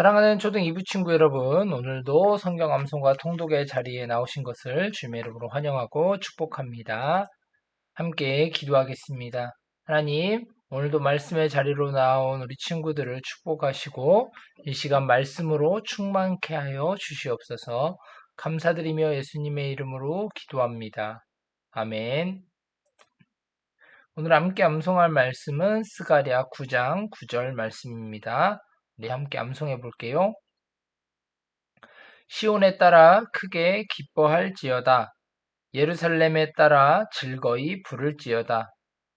사랑하는 초등 2부 친구 여러분, 오늘도 성경 암송과 통독의 자리에 나오신 것을 주님의 이름으로 환영하고 축복합니다. 함께 기도하겠습니다. 하나님, 오늘도 말씀의 자리로 나온 우리 친구들을 축복하시고 이 시간 말씀으로 충만케 하여 주시옵소서 감사드리며 예수님의 이름으로 기도합니다. 아멘. 오늘 함께 암송할 말씀은 스가랴 9장 9절 말씀입니다. 우리 함께 암송해 볼게요. 시온에 따라 크게 기뻐할지어다. 예루살렘에 따라 즐거이 부를지어다.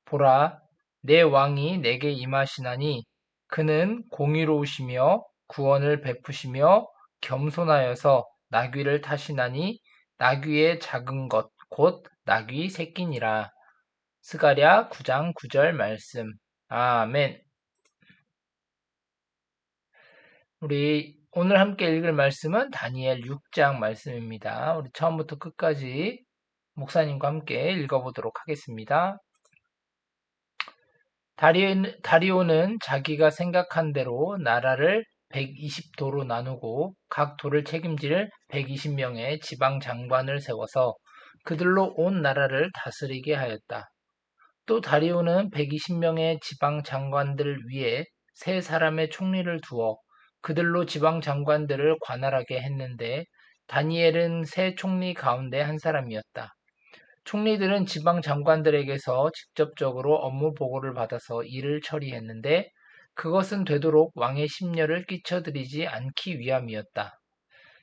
보라, 내 왕이 내게 임하시나니 그는 공의로우시며 구원을 베푸시며 겸손하여서 나귀를 타시나니 나귀의 작은 것 곧 나귀 새끼니라. 스가랴 9장 9절 말씀. 아멘. 우리 오늘 함께 읽을 말씀은 다니엘 6장 말씀입니다. 우리 처음부터 끝까지 목사님과 함께 읽어보도록 하겠습니다. 다리오는 자기가 생각한 대로 나라를 120도로 나누고 각 도를 책임질 120명의 지방 장관을 세워서 그들로 온 나라를 다스리게 하였다. 또 다리오는 120명의 지방 장관들 위에 세 사람의 총리를 두어 그들로 지방 장관들을 관할하게 했는데 다니엘은 세 총리 가운데 한 사람이었다. 총리들은 지방 장관들에게서 직접적으로 업무 보고를 받아서 일을 처리했는데 그것은 되도록 왕의 심려를 끼쳐드리지 않기 위함이었다.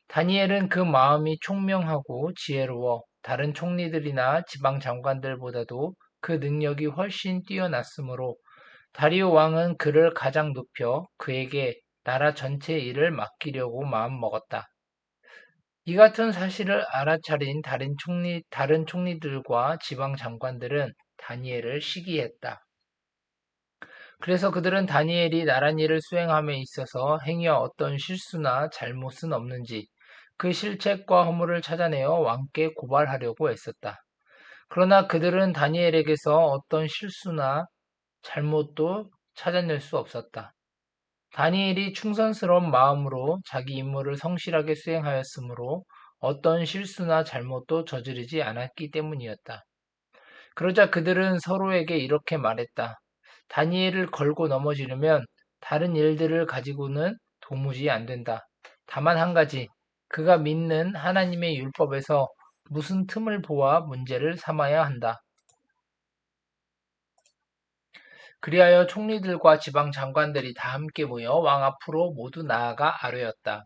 다니엘은 그 마음이 총명하고 지혜로워 다른 총리들이나 지방 장관들보다도 그 능력이 훨씬 뛰어났으므로 다리오 왕은 그를 가장 높여 그에게 나라 전체 일을 맡기려고 마음먹었다. 이 같은 사실을 알아차린 다른 총리, 다른 총리들과 지방 장관들은 다니엘을 시기했다. 그래서 그들은 다니엘이 나란 일을 수행함에 있어서 행위와 어떤 실수나 잘못은 없는지 그 실책과 허물을 찾아내어 왕께 고발하려고 했었다. 그러나 그들은 다니엘에게서 어떤 실수나 잘못도 찾아낼 수 없었다. 다니엘이 충성스러운 마음으로 자기 임무를 성실하게 수행하였으므로 어떤 실수나 잘못도 저지르지 않았기 때문이었다. 그러자 그들은 서로에게 이렇게 말했다. 다니엘을 걸고 넘어지려면 다른 일들을 가지고는 도무지 안 된다. 다만 한 가지, 그가 믿는 하나님의 율법에서 무슨 틈을 보아 문제를 삼아야 한다. 그리하여 총리들과 지방 장관들이 다 함께 모여 왕 앞으로 모두 나아가 아뢰었다.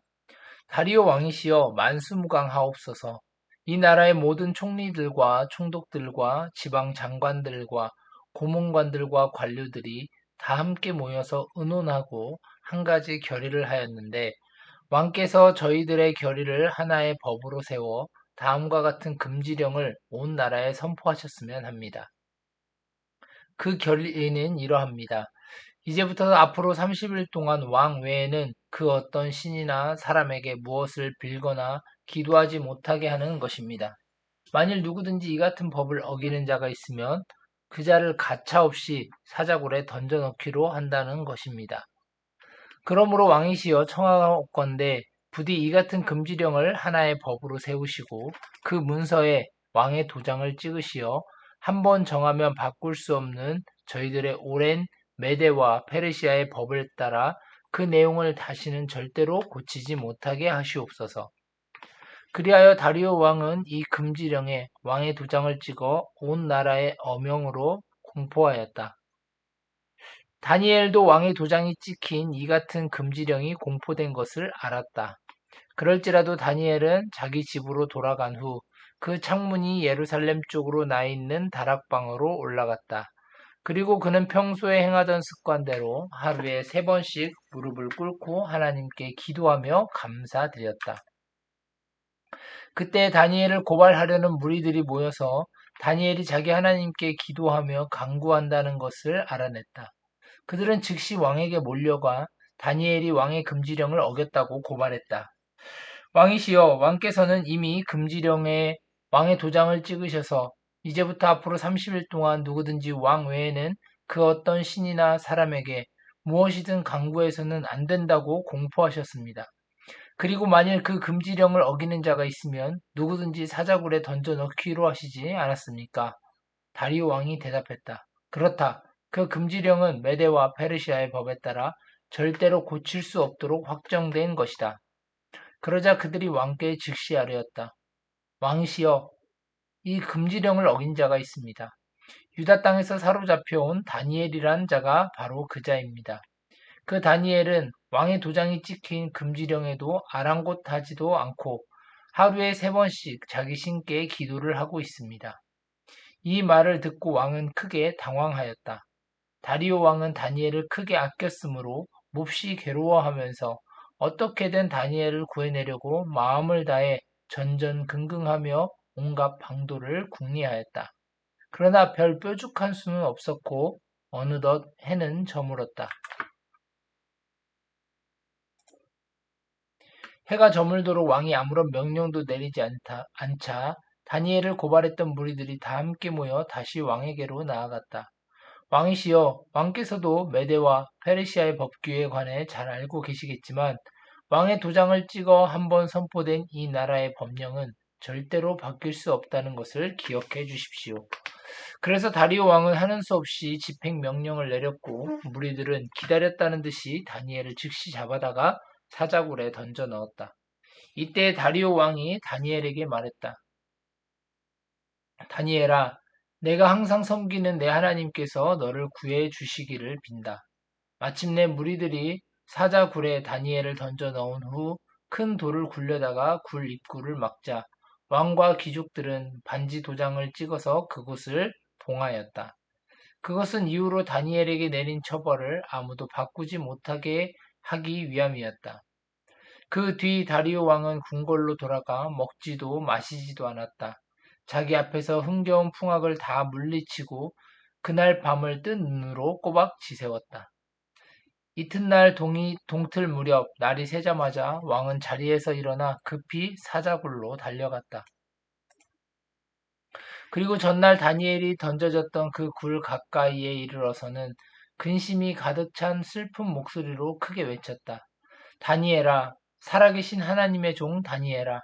다리오 왕이시여 만수무강하옵소서. 이 나라의 모든 총리들과 총독들과 지방 장관들과 고문관들과 관료들이 다 함께 모여서 의논하고 한 가지 결의를 하였는데 왕께서 저희들의 결의를 하나의 법으로 세워 다음과 같은 금지령을 온 나라에 선포하셨으면 합니다. 그 결의는 이러합니다. 이제부터 앞으로 30일 동안 왕 외에는 그 어떤 신이나 사람에게 무엇을 빌거나 기도하지 못하게 하는 것입니다. 만일 누구든지 이 같은 법을 어기는 자가 있으면 그 자를 가차없이 사자굴에 던져넣기로 한다는 것입니다. 그러므로 왕이시여 청하건대 부디 이 같은 금지령을 하나의 법으로 세우시고 그 문서에 왕의 도장을 찍으시어 한 번 정하면 바꿀 수 없는 저희들의 오랜 메데와 페르시아의 법을 따라 그 내용을 다시는 절대로 고치지 못하게 하시옵소서. 그리하여 다리오 왕은 이 금지령에 왕의 도장을 찍어 온 나라의 어명으로 공포하였다. 다니엘도 왕의 도장이 찍힌 이 같은 금지령이 공포된 것을 알았다. 그럴지라도 다니엘은 자기 집으로 돌아간 후 그 창문이 예루살렘 쪽으로 나 있는 다락방으로 올라갔다. 그리고 그는 평소에 행하던 습관대로 하루에 세 번씩 무릎을 꿇고 하나님께 기도하며 감사드렸다. 그때 다니엘을 고발하려는 무리들이 모여서 다니엘이 자기 하나님께 기도하며 강구한다는 것을 알아냈다. 그들은 즉시 왕에게 몰려가 다니엘이 왕의 금지령을 어겼다고 고발했다. 왕이시여, 왕께서는 이미 금지령에 왕의 도장을 찍으셔서 이제부터 앞으로 30일 동안 누구든지 왕 외에는 그 어떤 신이나 사람에게 무엇이든 강구해서는 안 된다고 공포하셨습니다. 그리고 만일 그 금지령을 어기는 자가 있으면 누구든지 사자굴에 던져 넣기로 하시지 않았습니까? 다리오 왕이 대답했다. 그렇다. 그 금지령은 메데와 페르시아의 법에 따라 절대로 고칠 수 없도록 확정된 것이다. 그러자 그들이 왕께 즉시 아뢰었다. 왕시여, 이 금지령을 어긴 자가 있습니다. 유다 땅에서 사로잡혀온 다니엘이란 자가 바로 그 자입니다. 그 다니엘은 왕의 도장이 찍힌 금지령에도 아랑곳하지도 않고 하루에 세 번씩 자기 신께 기도를 하고 있습니다. 이 말을 듣고 왕은 크게 당황하였다. 다리오 왕은 다니엘을 크게 아꼈으므로 몹시 괴로워하면서 어떻게든 다니엘을 구해내려고 마음을 다해 전전긍긍하며 온갖 방도를 궁리하였다. 그러나 별 뾰족한 수는 없었고 어느덧 해는 저물었다. 해가 저물도록 왕이 아무런 명령도 내리지 않다, 않자 다니엘을 고발했던 무리들이 다 함께 모여 다시 왕에게로 나아갔다. 왕이시여, 왕께서도 메데와 페르시아의 법규에 관해 잘 알고 계시겠지만 왕의 도장을 찍어 한번 선포된 이 나라의 법령은 절대로 바뀔 수 없다는 것을 기억해 주십시오. 그래서 다리오 왕은 하는 수 없이 집행 명령을 내렸고 무리들은 기다렸다는 듯이 다니엘을 즉시 잡아다가 사자굴에 던져 넣었다. 이때 다리오 왕이 다니엘에게 말했다. 다니엘아, 내가 항상 섬기는 내 하나님께서 너를 구해 주시기를 빈다. 마침내 무리들이 사자 굴에 다니엘을 던져 넣은 후 큰 돌을 굴려다가 굴 입구를 막자 왕과 귀족들은 반지 도장을 찍어서 그곳을 봉하였다. 그것은 이후로 다니엘에게 내린 처벌을 아무도 바꾸지 못하게 하기 위함이었다. 그 뒤 다리오 왕은 궁궐로 돌아가 먹지도 마시지도 않았다. 자기 앞에서 흥겨운 풍악을 다 물리치고 그날 밤을 뜬 눈으로 꼬박 지새웠다. 이튿날 동이, 동틀 무렵 날이 새자마자 왕은 자리에서 일어나 급히 사자굴로 달려갔다. 그리고 전날 다니엘이 던져졌던 그 굴 가까이에 이르러서는 근심이 가득 찬 슬픈 목소리로 크게 외쳤다. 다니엘아, 살아계신 하나님의 종 다니엘아,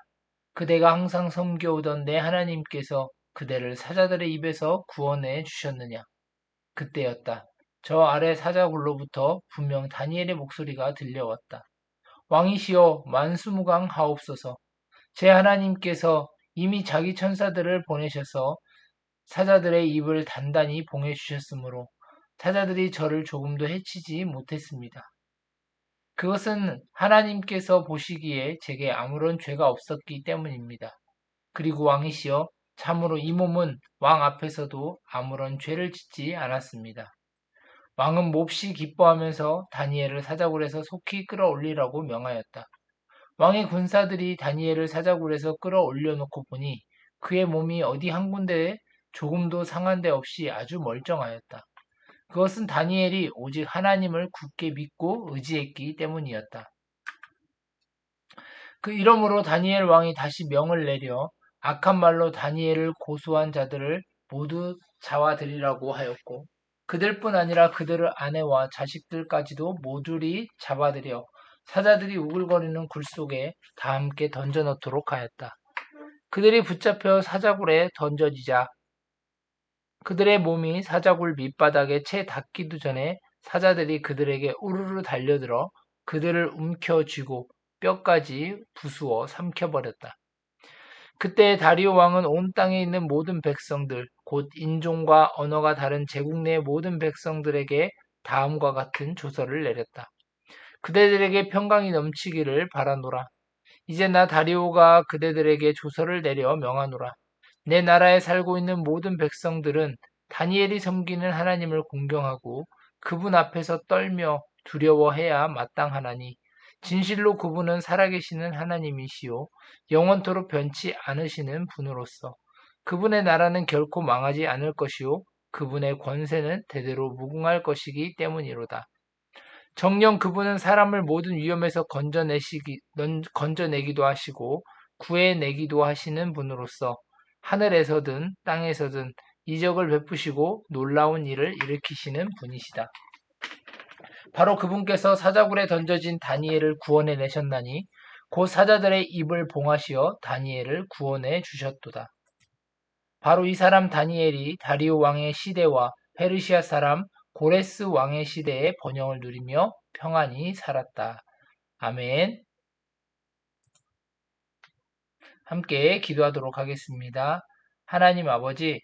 그대가 항상 섬겨오던 내 하나님께서 그대를 사자들의 입에서 구원해 주셨느냐? 그때였다. 저 아래 사자굴로부터 분명 다니엘의 목소리가 들려왔다. 왕이시여 만수무강 하옵소서. 제 하나님께서 이미 자기 천사들을 보내셔서 사자들의 입을 단단히 봉해 주셨으므로 사자들이 저를 조금도 해치지 못했습니다. 그것은 하나님께서 보시기에 제게 아무런 죄가 없었기 때문입니다. 그리고 왕이시여 참으로 이 몸은 왕 앞에서도 아무런 죄를 짓지 않았습니다. 왕은 몹시 기뻐하면서 다니엘을 사자굴에서 속히 끌어올리라고 명하였다. 왕의 군사들이 다니엘을 사자굴에서 끌어올려 놓고 보니 그의 몸이 어디 한 군데에 조금도 상한 데 없이 아주 멀쩡하였다. 그것은 다니엘이 오직 하나님을 굳게 믿고 의지했기 때문이었다. 그 이러므로 다니엘 왕이 다시 명을 내려 악한 말로 다니엘을 고소한 자들을 모두 잡아들이라고 하였고 그들뿐 아니라 그들의 아내와 자식들까지도 모조리 잡아들여 사자들이 우글거리는 굴 속에 다 함께 던져 넣도록 하였다. 그들이 붙잡혀 사자굴에 던져지자 그들의 몸이 사자굴 밑바닥에 채 닿기도 전에 사자들이 그들에게 우르르 달려들어 그들을 움켜쥐고 뼈까지 부수어 삼켜버렸다. 그때 다리오 왕은 온 땅에 있는 모든 백성들, 곧 인종과 언어가 다른 제국 내 모든 백성들에게 다음과 같은 조서를 내렸다. 그대들에게 평강이 넘치기를 바라노라. 이제 나 다리오가 그대들에게 조서를 내려 명하노라. 내 나라에 살고 있는 모든 백성들은 다니엘이 섬기는 하나님을 공경하고 그분 앞에서 떨며 두려워해야 마땅하나니 진실로 그분은 살아계시는 하나님이시요 영원토록 변치 않으시는 분으로서 그분의 나라는 결코 망하지 않을 것이요 그분의 권세는 대대로 무궁할 것이기 때문이로다. 정령 그분은 사람을 모든 위험에서 건져내시기, 건져내기도 하시고 구해내기도 하시는 분으로서 하늘에서든 땅에서든 이적을 베푸시고 놀라운 일을 일으키시는 분이시다. 바로 그분께서 사자굴에 던져진 다니엘을 구원해 내셨나니 곧 사자들의 입을 봉하시어 다니엘을 구원해 주셨도다. 바로 이 사람 다니엘이 다리오 왕의 시대와 페르시아 사람 고레스 왕의 시대에 번영을 누리며 평안히 살았다. 아멘. 함께 기도하도록 하겠습니다. 하나님 아버지,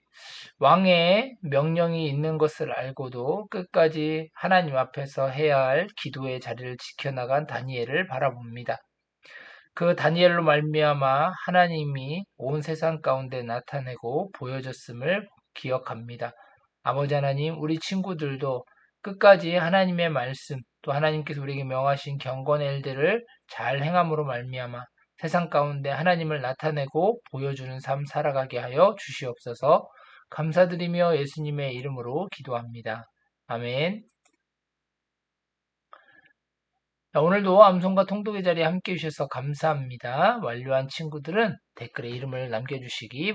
왕의 명령이 있는 것을 알고도 끝까지 하나님 앞에서 해야 할 기도의 자리를 지켜나간 다니엘을 바라봅니다. 그 다니엘로 말미암아 하나님이 온 세상 가운데 나타내고 보여줬음을 기억합니다. 아버지 하나님, 우리 친구들도 끝까지 하나님의 말씀, 또 하나님께서 우리에게 명하신 경건의 일들을 잘 행함으로 말미암아 세상 가운데 하나님을 나타내고 보여주는 삶 살아가게 하여 주시옵소서. 감사드리며 예수님의 이름으로 기도합니다. 아멘. 자, 오늘도 암송과 통독의 자리에 함께 해주셔서 감사합니다. 완료한 친구들은 댓글에 이름을 남겨주시기